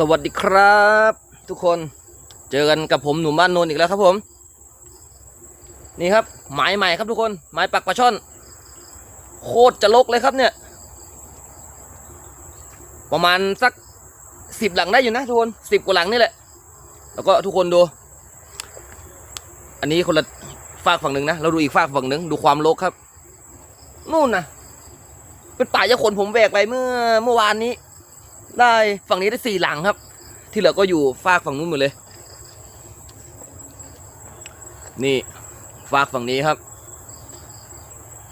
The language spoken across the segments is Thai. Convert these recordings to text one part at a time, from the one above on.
สวัสดีครับ ทุกคนเจอกันกับผมหนุ่มบ้านโนนอีกแล้วครับผม นี่ครับหมายใหม่ครับทุกคนหมายปักปลาช่อน โคตรจะลกเลยครับเนี่ย ประมาณสักสิบหลังได้อยู่นะทุกคนสิบกว่าหลังนี่แหละ แล้วก็ทุกคนดู อันนี้คนละฝากฝั่งหนึ่งนะเราดูอีกฝากฝั่งหนึ่งดูความลกครับ นู่นนะเป็นป่ายาขนผมแหวกไปเมื่อเมื่อวานนี้ ได้ฝั่งนี้ได้สี่หลังครับ ที่เหลือก็อยู่ฝากฝั่งนู้นหมดเลย นี่ฝากฝั่งนี้ครับ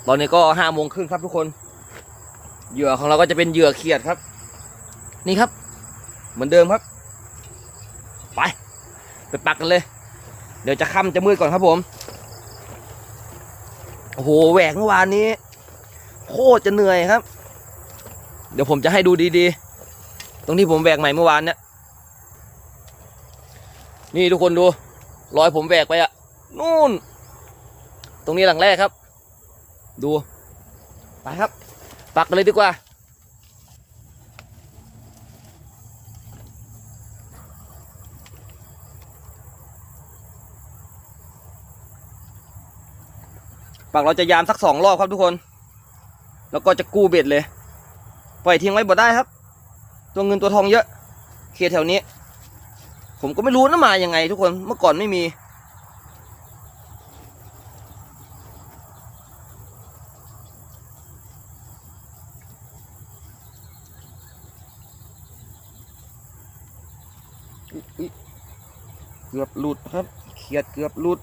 ตอนนี้ก็ห้าโมงครึ่งครับทุกคน เหยื่อของเราก็จะเป็นเหยื่อเขียดครับ นี่ครับ เหมือนเดิมครับ ไป ไปปักกันเลย เดี๋ยวจะค่ำจะมืดก่อนครับผมโอ้โหแหวกเมื่อวานนี้ โคตรจะเหนื่อยครับ เดี๋ยวผมจะให้ดูดีๆ ตรงที่ผมแหวกใหม่เมื่อวานเนี่ยนี่ทุกคนดูรอยผมแหวกไปอะนู่น ตรงนี้หลังแรกครับ ดู ไปครับ ปักกันเลยดีกว่า ปักเราจะยามสักสองรอบครับทุกคน แล้วก็จะกู้เบ็ดเลย ปล่อยทิ้งไว้บ่ได้ครับ ตัวเงินตัวทองเยอะ เขตแถวนี้ ผมก็ไม่รู้นะมาอยังไง ทุกคนเมื่อก่อนไม่มี เกือบหลุดครับ เขียดเกือบหลุด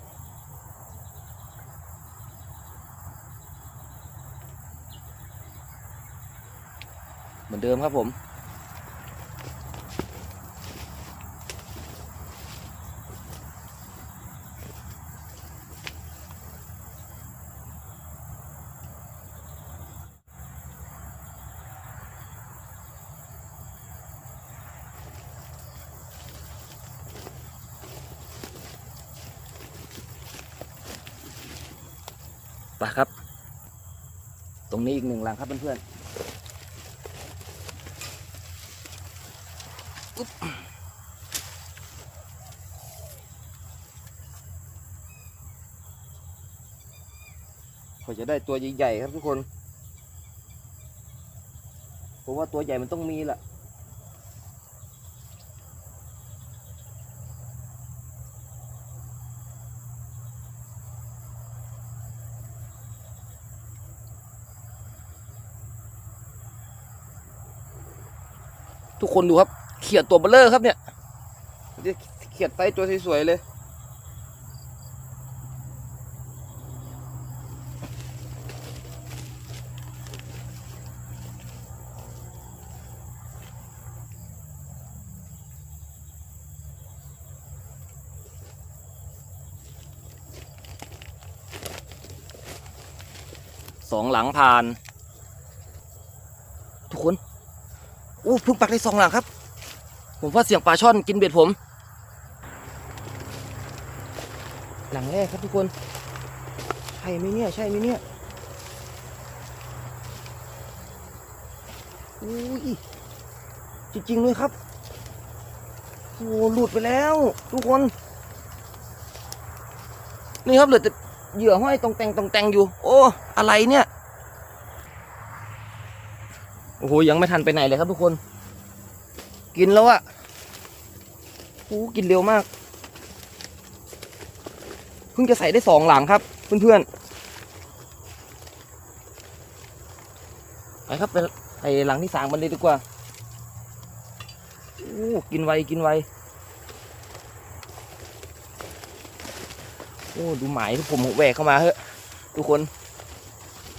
เหมือนเดิมครับผม ปครับ ตรงนี้อีกหนึ่งหลังครับเพื่อนๆอุ๊บพอจะได้ตัวใหญ่ๆครับทุกคนผมว่าตัวใหญ่มันต้องมีแหละ คนดูครับ เขียดตัวเบลเลอร์ครับเนี่ยเขียดไซส์ตัวสวยๆเลย สองหลังผ่าน ทุกคน อู้เพิ่งปักได้สองหลังครับ ผมว่าเสียงปลาช่อนกินเบ็ดผม หลังแรกครับทุกคน ใช่ไหมเนี่ย ใช่ไหมเนี่ยอุ้ยจริงๆเลยครับโอ้หลุดไปแล้ว ทุกคน นี่ครับเหลือแต่เหยื่อห้อยตรงแต่งตรงแต่งอยู่ โอ้ อะไรเนี่ย โอ้โหยังไม่ทันไปไหนเลยครับทุกคน กินแล้วอะโอ้กินเร็วมาก เพิ่งจะใส่ได้สองหลังครับเพื่อนๆ ไปครับไปไปหลังที่สามมันเลยดีกว่าโอ้กินไวกินไวโอ้ดูหมายที่ผมแหวกเข้ามาเฮ้ยทุกคน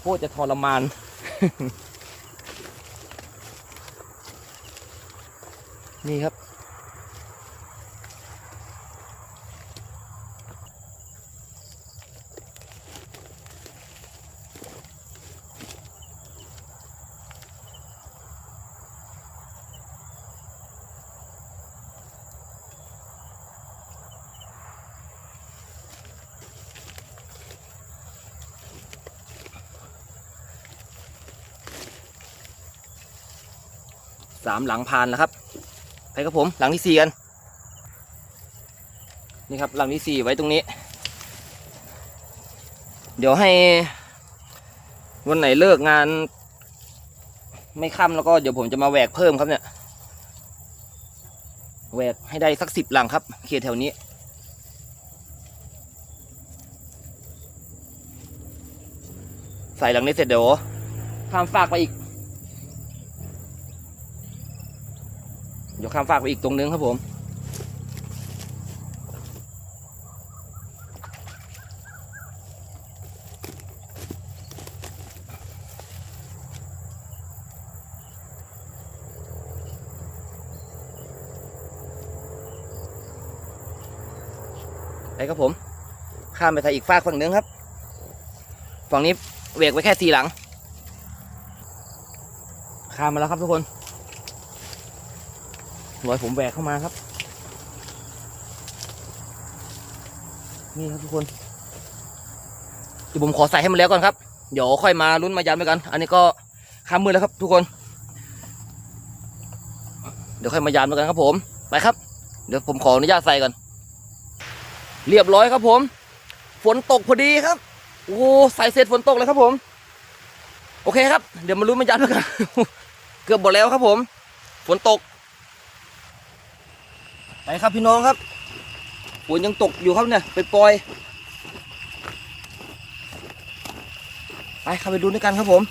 โคตรจะทรมาน นี่ครับ สามหลังพานแล้วครับ ไปครับผมหลังที่สี่กัน นี่ครับหลังที่สี่ไว้ตรงนี้ เดี๋ยวให้ วันไหนเลิกงาน ไม่ค่ำแล้วก็เดี๋ยวผมจะมาแหวกเพิ่มครับเนี่ยแหวกให้ได้สักสิบหลังครับเขตแถวนี้ใส่หลังนี้เสร็จเดี๋ยวข้ามฟากไปอีก ดี๋ยวข้ามฟากไปอีกตรงนึงครับผมไปครับผม ข้ามไปทางอีกฟากฝั่งนึงครับ ฝั่งนี้เวกไว้แค่ทีหลัง ข้ามมาแล้วครับทุกคน รอยผมแบกเข้ามาครับ นี่ครับทุกคนเดี๋ยวผมขอใส่ให้มันแล้วก่อนครับ เดี๋ยวค่อยมาลุ้นมายันไปกัน อันนี้ก็ข้ามมือแล้วครับ ทุกคน เดี๋ยวค่อยมายันไปกันครับผม ไปครับ เดี๋ยวผมขออนุญาตใส่ก่อน เรียบร้อยครับผม ฝนตกพอดีครับ โอ้ใส่เสร็จฝนตกเลยครับผม โอเคครับ เดี๋ยวมาลุ้นมายันด้วยกัน เกือบหมดแล้วครับผม ฝนตก ไปครับพี่น้องครับฝนยังตกอยู่ครับเนี่ยไปปล่อย ไปเข้าไปดูด้วยกันครับผม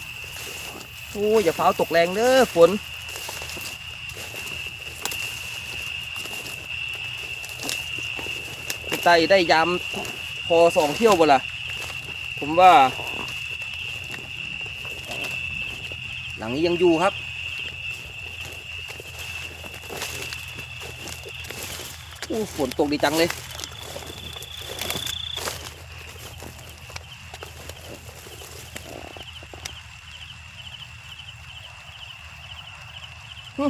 โอ้ยอย่าฟ้าตกแรงเด้อฝนไตได้ยามพอสองเที่ยวบ่ล่ะผมว่า หลังนี้ยังอยู่ครับ อู้ฝนตกดีจังเลย โอ้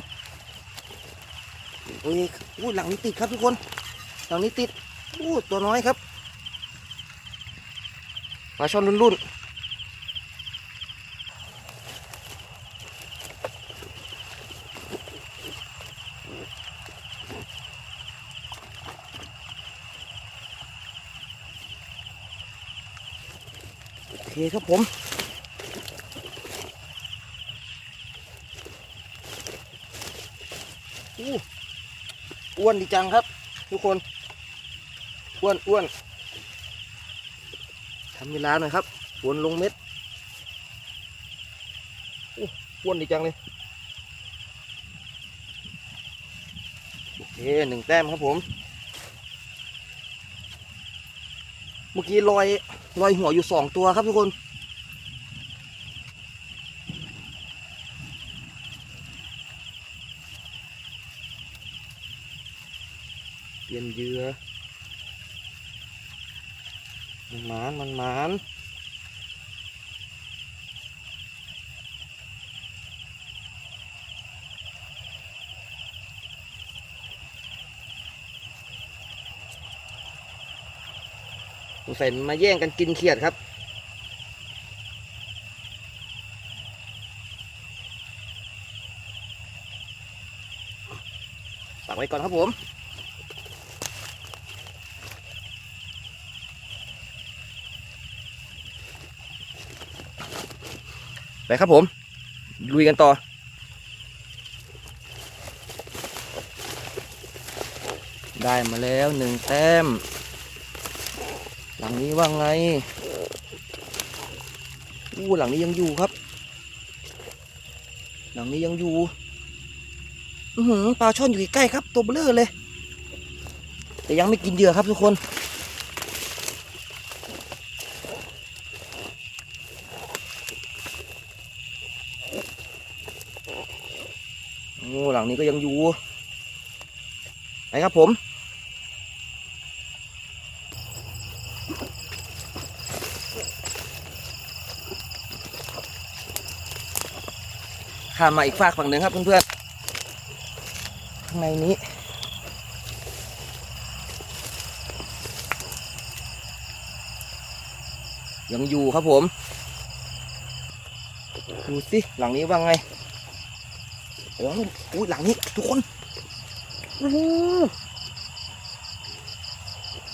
ยอู้หลังนี้ติดครับทุกคน หลังนี้ติดอู้ตัวน้อยครับปลาช่อนรุ่นๆ ครับผม อ้วนดีจังครับ ทุกคน อ้วนอ้วนทำเวลาหน่อยครับฝนลงเม็ดอ้วนดีจังเลย โอเคหนึ่งแต้มครับผม เมื่อกี้ลอยลอยหัวอยู่สองตัวครับทุกคน เปลี่ยนเหยื่อมันหมานมันหมานส งสัยมันมาแย่งกันกินเขียดครับ ฝากไว้ก่อนครับผมไปครับผม ลุยกันต่อได้มาแล้วหนึ่งแต้ม หลังนี้ว่างไงอู้หลังนี้ยังอยู่ครับ หลังนี้ยังอยู่อือหือปลาช่อนอยู่ใกล้ครับ ตัวเบลอเลย แต่ยังไม่กินเหยื่อครับทุกคน โอ้หลังนี้ก็ยังอยู่ ไปครับผม ข้ามมาอีกฝากฝั่งหนึ่งครับเพื่อนๆข้างในนี้ ยังอยู่ครับผม ดูสิหลังนี้ว่าไงโอ้โหอุ้ยหลังนี้ ทุกคนโอ้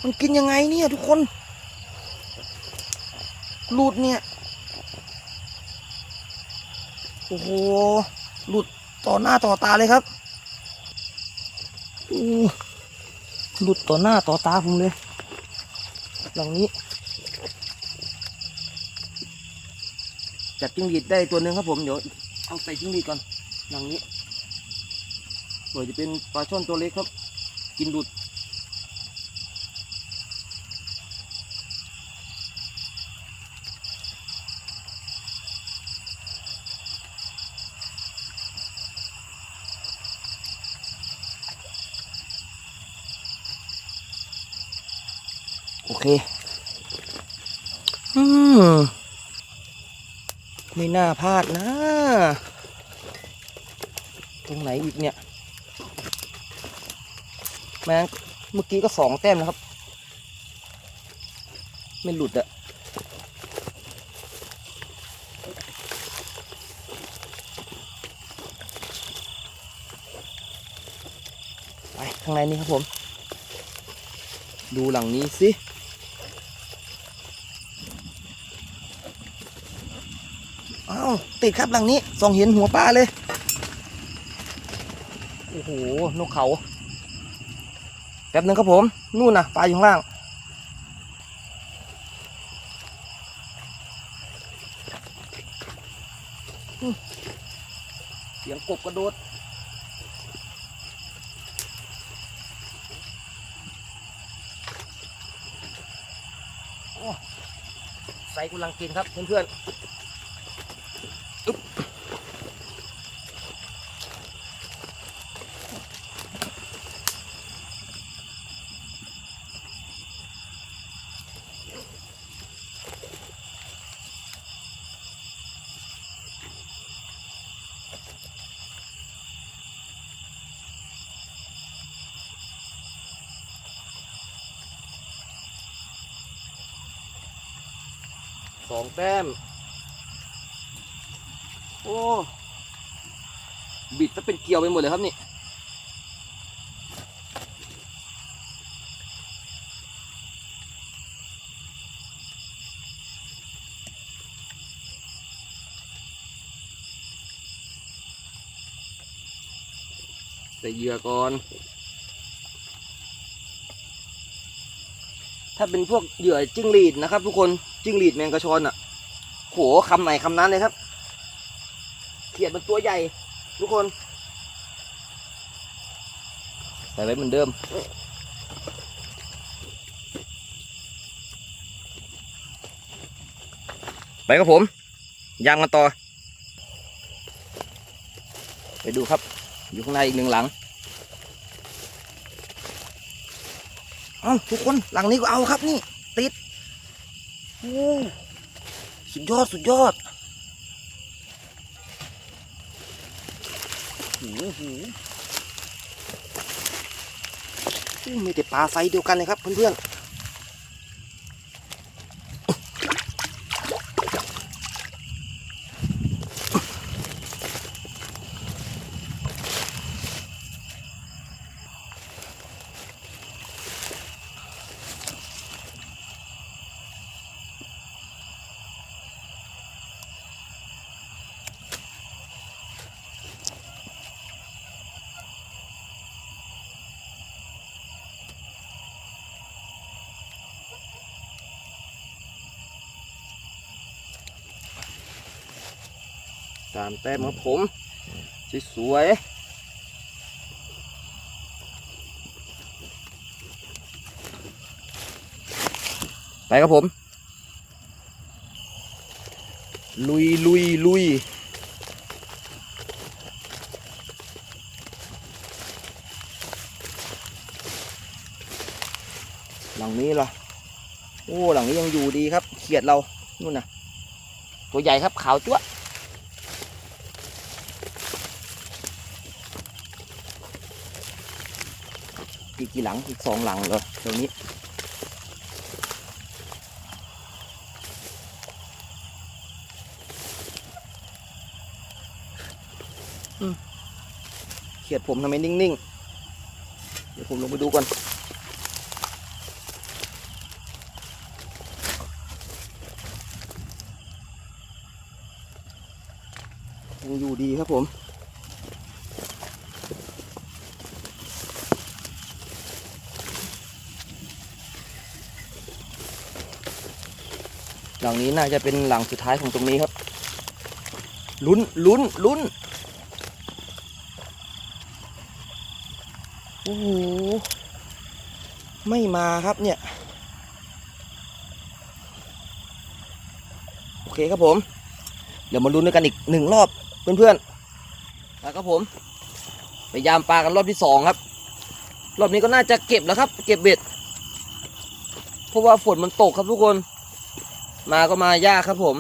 มันกินยังไงเนี่ยทุกคนหลุดเนี่ย โอ้โหหลุดต่อหน้าต่อตาเลยครับอู้หลุดต่อหน้าต่อตาผมเลยหลังนี้จัดจิ้งหรีดได้ตัวหนึ่งครับผมเดี๋ยวเอาใส่จิ้งหรีดก่อนหลังนี้สวยจะเป็นปลาช่อนตัวเล็กครับ กินดุด โอเค อืมไม่น่าพลาดนะ ตรงไหนอีกเนี่ยแม่งเมื่อกี้ก็สองแต้มนะครับ ไม่หลุดอะไปข้างในนี้ครับผม ดูหลังนี้สิ อ้าว ติดครับหลังนี้ส่องเห็นหัวปลาเลย โอ้โห นกเขา แป๊บนึงครับผม นู่นนะปลาอยู่ข้างล่าง เสียงกบกระโดดใส่กุลังกินครับเพื่อนๆ สองแต้ม โอ้ บิดจะเป็นเกลียวไปหมดเลยครับนี่ใส่เหยื่อก่อนถ้าเป็นพวกเหยื่อจิ้งหรีดนะครับทุกคน จิ้งหรีดแมงกะชอนอะโหคำไหนคำนั้นเลยครับ เขียดมันตัวใหญ่ ทุกคนใส่ไว้เหมือนเดิม ไปครับผม ยางมาต่อ ไปดูครับ อยู่ข้างในอีกหนึ่งหลังเอ้าทุกคนหลังนี้ก็เอาครับนี่ ติด โอ้สุดยอดสุดยอดหูหูอู้มีแต่ปลาไซเดียวกันเลยครับเพื่อนๆ สามแต้มครับผมสวยไปครับผม ลุยลุยลุยหลังนี้ล่ะโอ้ หลังนี้ยังอยู่ดีครับ เขียดเรา นู่นน่ะ ตัวใหญ่ครับขาวจั๊วะ อีกกี่หลังอีกสองหลังเหรอเดี๋ยวนี้อืมเขียดผมทำไมนิ่งเดี๋ยวผมลงไปดูก่อน ยังอยู่ดีครับผม ห ลังนี้น่าจะเป็นหลังสุดท้ายของตรงนี้ครับ ลุ้นลุ้นลุ้นโอ้โหไม่มาครับเนี่ย โอเคครับผม เดี๋ยวมาลุ้นด้วยกันอีกหนึ่งรอบเพื่อนๆแล้วครับผมไปยามปลากันรอบที่สองครับ รอบนี้ก็น่าจะเก็บแล้วครับ เก็บเบ็ด เพราะว่าฝนมันตกครับทุกคน มาก็มายากครับผม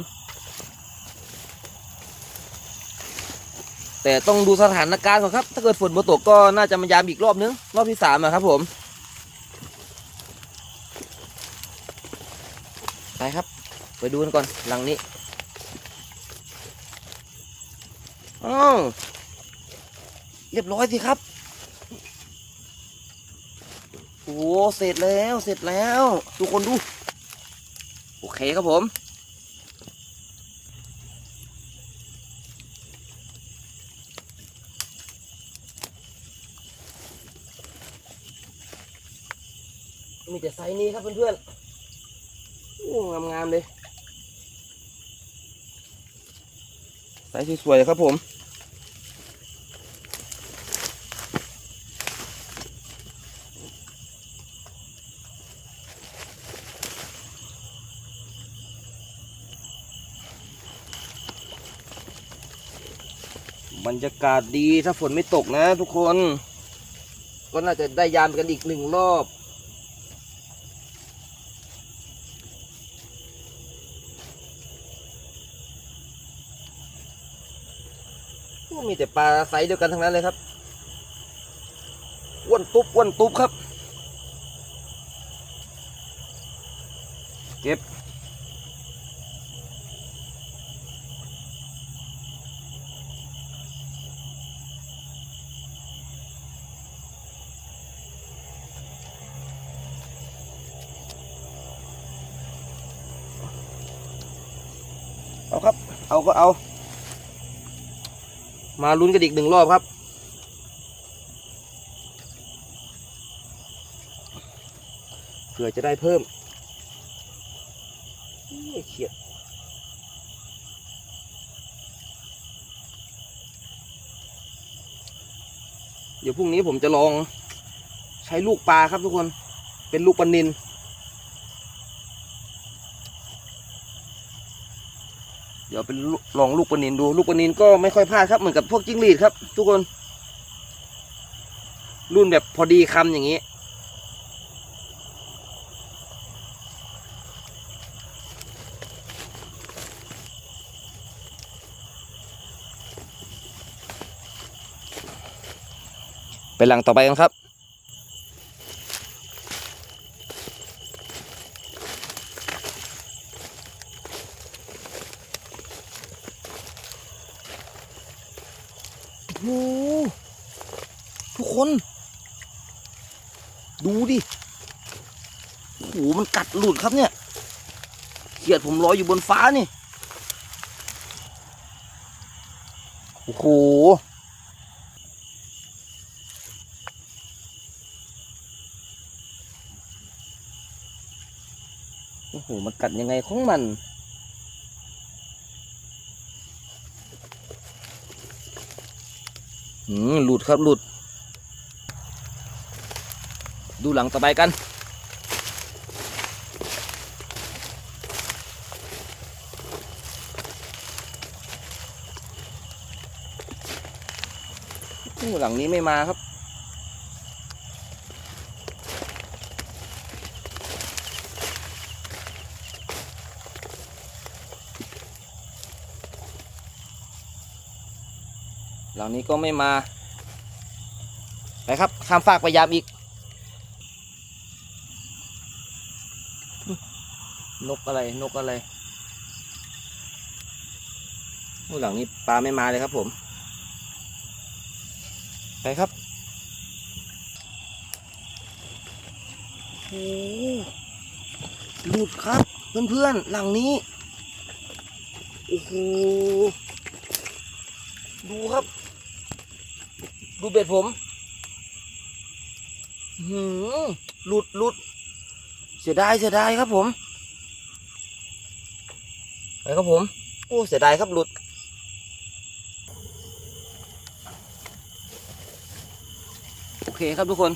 แต่ต้องดูสถานการณ์ก่อนครับ ถ้าเกิดฝนมาตกก็น่าจะมายามอีกรอบนึง รอบที่สามอะครับผม ไปครับ ไปดูกันก่อนหลังนี้อ้าวเรียบร้อยสิครับโอ้เสร็จแล้ว เสร็จแล้ว ทุกคนดู โอเคครับผม มีแต่ไซส์นี้ครับเพื่อนๆโอ้งามๆเลย ไซส์สวยๆครับผม รรยากาศดีถ้าฝนไม่ตกนะทุกคน ก็น่าจะได้ยามกันอีกหนึ่งรอบ มีแต่ปลาไซส์เดียวกันทั้งนั้นเลยครับอ้วนตุ๊บอ้วนตุ๊บครับ เก็บ เอาครับ เอา ก็เอา มาลุ้นกันอีกหนึ่งรอบครับ เผื่อจะได้เพิ่มนี่เขียดเดี๋ยวพรุ่งนี้ผมจะลองใช้ลูกปลาครับทุกคน เป็นลูกปลานิน ดี๋ยวเป็นลองลูกปลานินดู ลูกปลานินก็ไม่ค่อยพลาดครับเหมือนกับพวกจิ้งหรีดครับ ทุกคน รุ่นแบบพอดีคำอย่างนี้ไปหลังต่อไปกันครับ โอ้โหทุกคน ดูดิโอ้โหมันกัดหลุดครับเนี่ยเขียดผมลอยอยู่บนฟ้านี่โอ้โหโอ้โหมันกัดยังไงของมัน อืม หลุดครับหลุด ดูหลังต่อไปกันโอ้หลังนี้ไม่มาครับ หลังนี้ก็ไม่มาไปครับข้ามฟากไปยามอีก นกอะไรนกอะไรหลังนี้ปลาไม่มาเลยครับผม ไปครับโอ้หลุดครับ เพื่อนๆ หลังนี้ โอ้โห ดูครับ ดูเบ็ดผมหืมหลุดหลุดเสียดายเสียดายครับผมไปครับผมโอ้เสียดายครับหลุดโอเคครับทุกคน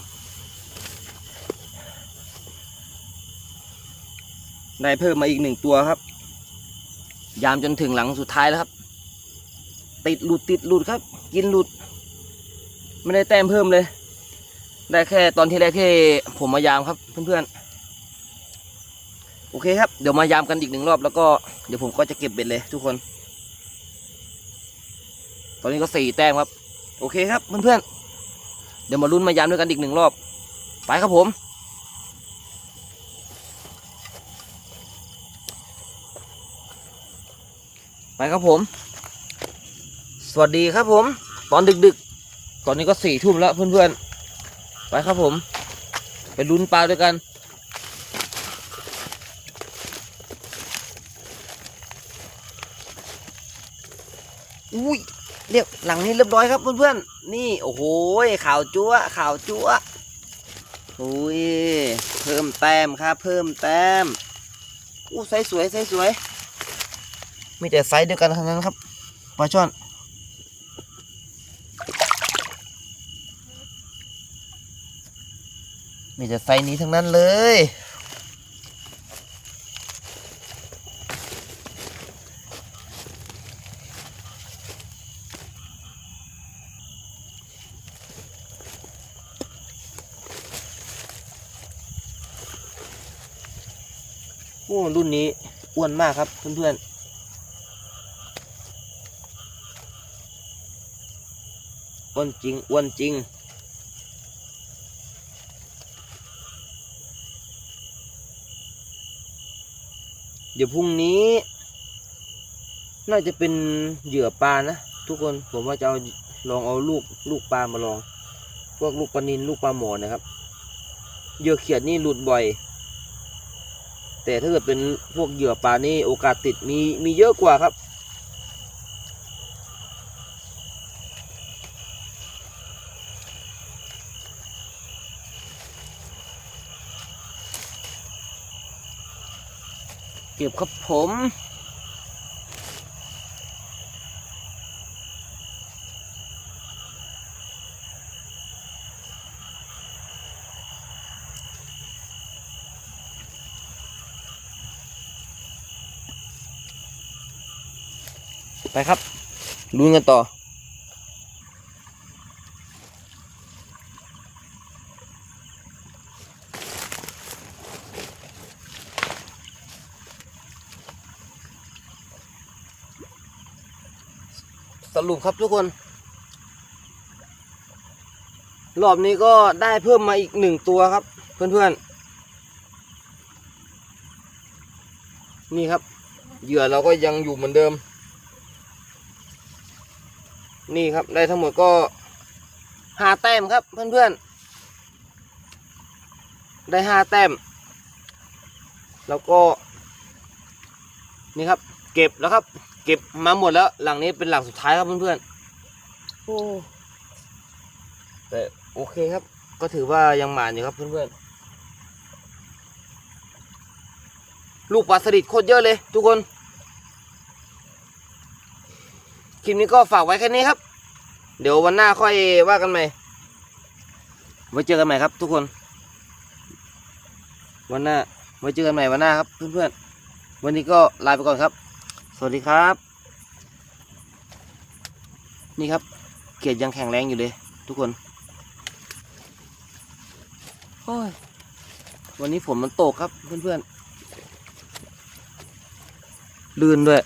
ได้เพิ่มมาอีกหนึ่งตัวครับ ยามจนถึงหลังสุดท้ายแล้วครับ ติดหลุดติดหลุดครับ กินหลุด ไม่ได้แต้มเพิ่มเลย ได้แค่ตอนที่แรกที่ผมมายามครับเพื่อนๆ โอเคครับ เดี๋ยวมายามกันอีกหนึ่งรอบแล้วก็เดี๋ยวผมก็จะเก็บเบ็ดเลยทุกคน ตอนนี้ก็สี่แต้มครับ โอเคครับเพื่อนๆ เดี๋ยวมาลุ้นมายามด้วยกันอีกหนึ่งรอบ ไปครับผมไปครับผม สวัสดีครับผม ตอนดึกๆ ตอนนี้ก็สี่ทุ่มแล้วเพื่อนๆ ไปครับผม ไปลุ้นปลาด้วยกัน อุ้ยเรียบหลังนี้เรียบร้อยครับเพื่อนๆ นี่โอ้โหข่าวจั๊วข่าวจั๊วอุ้ยเพิ่มแต้มครับ เพิ่มแต้มอู้ไซส์สวยไซส์สวย มีแต่ไซส์เดียวกันทั้งนั้นครับปลาช่อน มีแต่ไซส์นี้ทั้งนั้นเลย โอ้รุ่นนี้อ้วนมากครับเพื่อนๆอ้วนจริงอ้วนจริง ดี๋ยวพรุ่งนี้ น่าจะเป็นเหยื่อปลานะทุกคนผมว่าจะเอาลองเอาลูกลูกปลามาลอง พวกลูกปลานินลูกปลาหมอนะครับเหยื่อเขียดนี่หลุดบ่อย แต่ถ้าเกิดเป็นพวกเหยื่อปลานี่โอกาสติดมีมีเยอะกว่าครับ ก็บครับผมไปครับลุ้นกันต่อ รุปครับทุกคน รอบนี้ก็ได้เพิ่มมาอีกหนึ่งตัวครับ เพื่อนๆ นี่ครับเหยื่อเราก็ยังอยู่เหมือนเดิม นี่ครับได้ทั้งหมดก็ห้าแต้มครับเพื่อนๆ ได้ห้าแต้ม แล้วก็ นี่ครับ เก็บแล้วครับ เก็บมาหมดแล้ว หลังนี้เป็นหลังสุดท้ายครับเพื่อนๆโอ้แต่โอเคครับ ก็ถือว่ายังหมานอยู่ครับเพื่อนๆลูกปลาสลิดโคตรเยอะเลย ทุกคนคลิปนี้ก็ฝากไว้แค่นี้ครับ เดี๋ยววันหน้าค่อยว่ากันใหม่ไว้เจอกันใหม่ครับ ทุกคน วันหน้าไว้เจอกันใหม่วันหน้าครับเพื่อนๆวันนี้ก็ลาไปก่อนครับส วัสดีครับ นี่ครับ เกียรติยังแข็งแรงอยู่เลย ทุกคนโอ้ยวันนี้ฝนมันตกครับเพื่อนๆลื่นด้วย